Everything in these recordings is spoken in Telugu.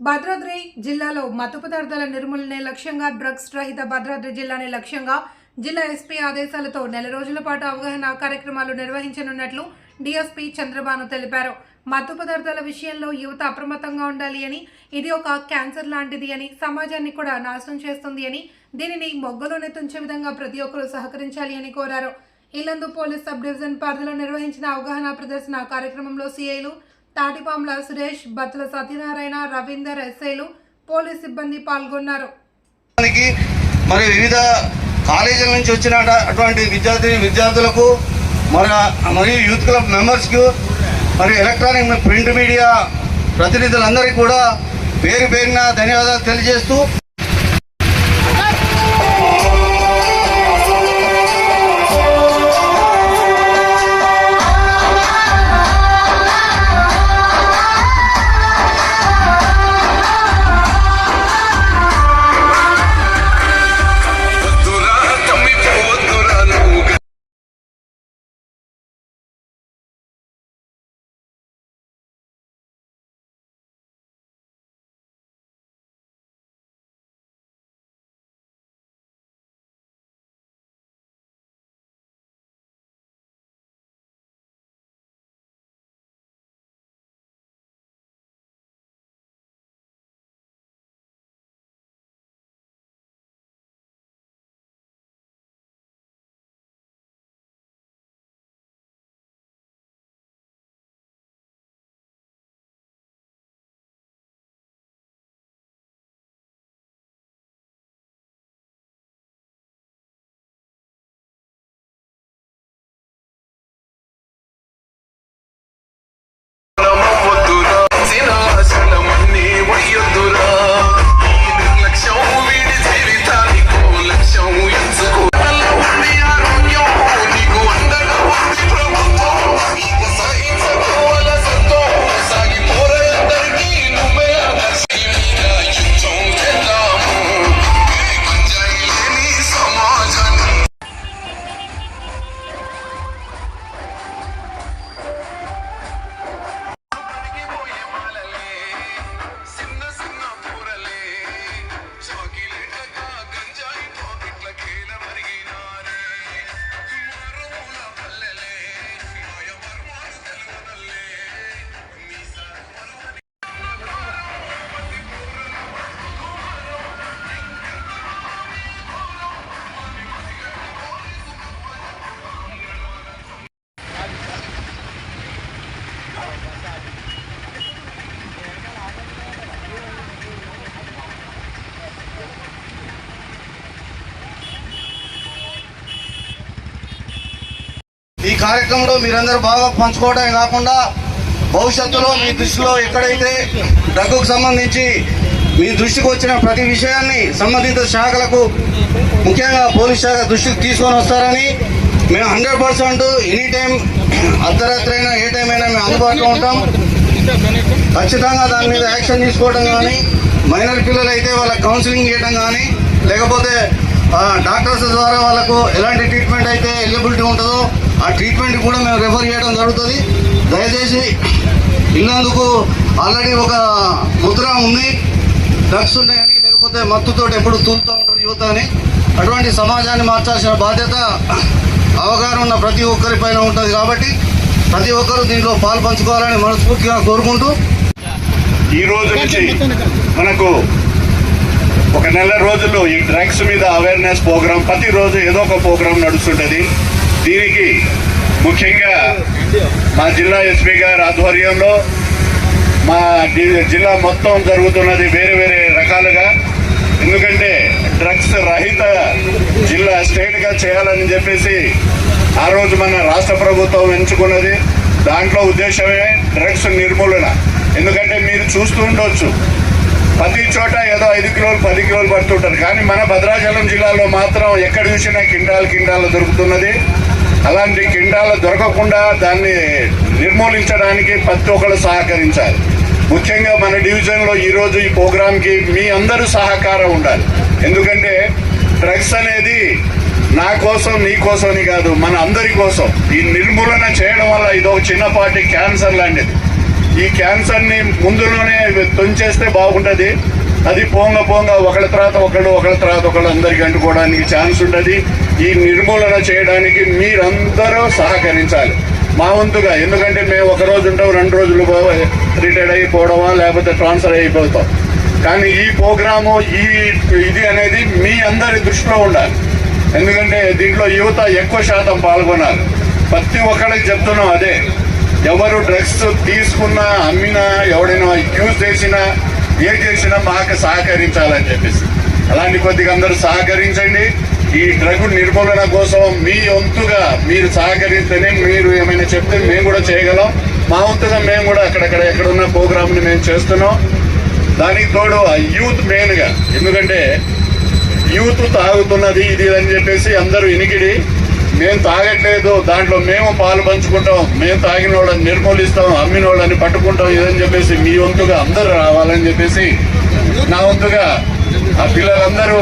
భద్రాద్రి జిల్లాలో మత్తు పదార్థాల నిర్మూలనే లక్ష్యంగా డ్రగ్స్ రహిత భద్రాద్రి జిల్లానే లక్ష్యంగా జిల్లా ఎస్పీ ఆదేశాలతో నెల రోజుల పాటు అవగాహన కార్యక్రమాలు నిర్వహించనున్నట్లు డీఎస్పీ చంద్రబాను తెలిపారు. మత్తు పదార్థాల విషయంలో యువత అప్రమత్తంగా ఉండాలి అని ఇది ఒక క్యాన్సర్ లాంటిది అని సమాజాన్ని కూడా నాశనం చేస్తుంది అని దీనిని మొగ్గలోనే తుంచే విధంగా ప్రతి ఒక్కరూ సహకరించాలి అని కోరారు. ఇల్లందు పోలీస్ సబ్ డివిజన్ పరిధిలో నిర్వహించిన అవగాహన ప్రదర్శన కార్యక్రమంలో సీఐలు తాటిపాముల సురేష్ బత్తుల సత్యనారాయణ రవీందర్ ఎస్ఐలు పోలీస్ సిబ్బంది పాల్గొన్నారు. మరి వివిధ కాలేజీల నుంచి వచ్చిన అటువంటి విద్యార్థి విద్యార్థులకు మరి మరియు యూత్ క్లబ్ మెంబర్స్కి మరియు ఎలక్ట్రానిక్ ప్రింట్ మీడియా ప్రతినిధులందరికీ కూడా పేరు పేరున ధన్యవాదాలు తెలియజేస్తూ ఈ కార్యక్రమంలో మీరందరూ బాగా పంచుకోవడమే కాకుండా భవిష్యత్తులో మీ దృష్టిలో ఎక్కడైతే డబ్బుకు సంబంధించి మీ దృష్టికి వచ్చిన ప్రతి విషయాన్ని సంబంధిత శాఖలకు ముఖ్యంగా పోలీస్ శాఖ దృష్టికి తీసుకొని వస్తారని మేము హండ్రెడ్ పర్సెంట్ ఎనీ టైం అర్ధరాత్రి అయినా ఏ టైం అయినా మేము అందుబాటులో ఉంటాం. ఖచ్చితంగా దాని మీద యాక్షన్ తీసుకోవడం కానీ మైనర్ పిల్లలు అయితే వాళ్ళకి కౌన్సిలింగ్ చేయడం కానీ లేకపోతే డాక్టర్స్ ద్వారా వాళ్ళకు ఎలాంటి ట్రీట్మెంట్ అయితే ట్రీట్మెంట్ కూడా మేము రెఫర్ చేయడం జరుగుతుంది. దయచేసి ఇల్లందుకు ఆల్రెడీ ఒక ముద్ర ఉంది. డ్రగ్స్ ఉన్నాయని లేకపోతే మత్తుతో ఎప్పుడు తూలుతూ ఉంటారు యువత అని. అటువంటి సమాజాన్ని మార్చాల్సిన బాధ్యత అవగాహన ఉన్న ప్రతి ఒక్కరి పైన ఉంటుంది కాబట్టి ప్రతి ఒక్కరూ దీంట్లో పాలు పంచుకోవాలని మనస్ఫూర్తిగా కోరుకుంటూ ఈ రోజు నుంచి మనకు ఒక నెల రోజుల్లో ఈ డ్రగ్స్ మీద అవేర్నెస్ ప్రోగ్రామ్ ప్రతిరోజు ఏదో ఒక ప్రోగ్రామ్ నడుస్తుంటుంది. దీనికి ముఖ్యంగా మా జిల్లా ఎస్పీ గారి ఆధ్వర్యంలో మా జిల్లా మొత్తం జరుగుతున్నది వేరే వేరే రకాలుగా. ఎందుకంటే డ్రగ్స్ రహిత జిల్లా స్టేట్గా చేయాలని చెప్పేసి ఆ రోజు మన రాష్ట్ర ప్రభుత్వం ఎంచుకున్నది. దాంట్లో ఉద్దేశమే డ్రగ్స్ నిర్మూలన. ఎందుకంటే మీరు చూస్తూ ఉండొచ్చు. ప్రతి చోట ఏదో ఐదు కిలోలు పది కిలోలు పడుతుంటారు. కానీ మన భద్రాచలం జిల్లాలో మాత్రం ఎక్కడ చూసినా కిండాలు కిండాలు దొరుకుతున్నది. అలాంటి కిండాలు దొరకకుండా దాన్ని నిర్మూలించడానికి ప్రతి ఒక్కరు సహకరించాలి. ముఖ్యంగా మన డివిజన్లో ఈరోజు ఈ ప్రోగ్రాంకి మీ అందరూ సహకారం ఉండాలి. ఎందుకంటే డ్రగ్స్ అనేది నా కోసం నీ కోసమని కాదు మన అందరి కోసం. ఈ నిర్మూలన చేయడం వల్ల ఇదో ఒక చిన్నపాటి క్యాన్సర్ లాంటిది. ఈ క్యాన్సర్ని ముందులోనే తొంచేస్తే బాగుంటుంది. అది పోంగ పోంగ ఒకళ్ళ తర్వాత ఒకళ్ళు ఒకళ్ళ తర్వాత ఒకళ్ళు అందరికి అంటుకోవడానికి ఛాన్స్ ఉంటుంది. ఈ నిర్మూలన చేయడానికి మీరందరూ సహకరించాలి. మా వంతుగా ఎందుకంటే మేము ఒక రోజు ఉంటాం రెండు రోజులు రిటైర్డ్ అయిపోవడమా లేకపోతే ట్రాన్స్ఫర్ అయిపోతాం. కానీ ఈ ప్రోగ్రాము ఈ ఇది అనేది మీ అందరి దృష్టిలో ఉండాలి. ఎందుకంటే దీంట్లో యువత ఎక్కువ శాతం పాల్గొనాలి. ప్రతి ఒక్కరికి చెప్తున్నాం అదే. ఎవరు డ్రగ్స్ తీసుకున్నా అమ్మినా ఎవడైనా యూజ్ చేసినా ఏ చేసినా మాకు సహకరించాలని చెప్పేసి. అలాంటి కొద్దిగా అందరూ సహకరించండి. ఈ డ్రగ్ నిర్మూలన కోసం మీ వంతుగా మీరు సహకరిస్తేనే మీరు ఏమైనా చెప్తే మేము కూడా చేయగలం. మా వంతుగా మేము కూడా అక్కడక్కడ ఎక్కడున్న ప్రోగ్రామ్ని మేము చేస్తున్నాం. దానికి తోడు ఆ యూత్ మెయిన్గా ఎందుకంటే యూత్ తాగుతున్నది ఇది అని చెప్పేసి అందరూ ఇనికిడి మేము తాగట్లేదు దాంట్లో మేము పాలు పంచుకుంటాం మేము తాగిన వాళ్ళని నిర్మూలిస్తాం అమ్మిన వాళ్ళని పట్టుకుంటాం ఇదని చెప్పేసి మీ వంతుగా అందరూ రావాలని చెప్పేసి నా వంతుగా ఆ పిల్లలందరూ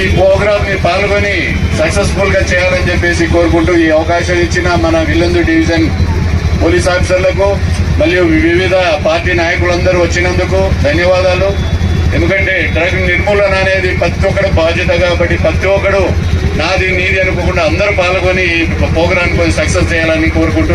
ఈ ప్రోగ్రామ్ని పాల్గొని సక్సెస్ఫుల్గా చేయాలని చెప్పేసి కోరుకుంటూ ఈ అవకాశం ఇచ్చిన మన విల్లందు డివిజన్ పోలీస్ ఆఫీసర్లకు మరియు వివిధ పార్టీ నాయకులందరూ వచ్చినందుకు ధన్యవాదాలు. ఎందుకంటే డ్రగ్ నిర్మూలన అనేది ప్రతి ఒక్కడు బాధ్యత కాబట్టి ప్రతి ఒక్కడు నాది నీది అనుకోకుండా అందరూ పాల్గొని ఈ ప్రోగ్రామ్ సక్సెస్ చేయాలని కోరుకుంటూ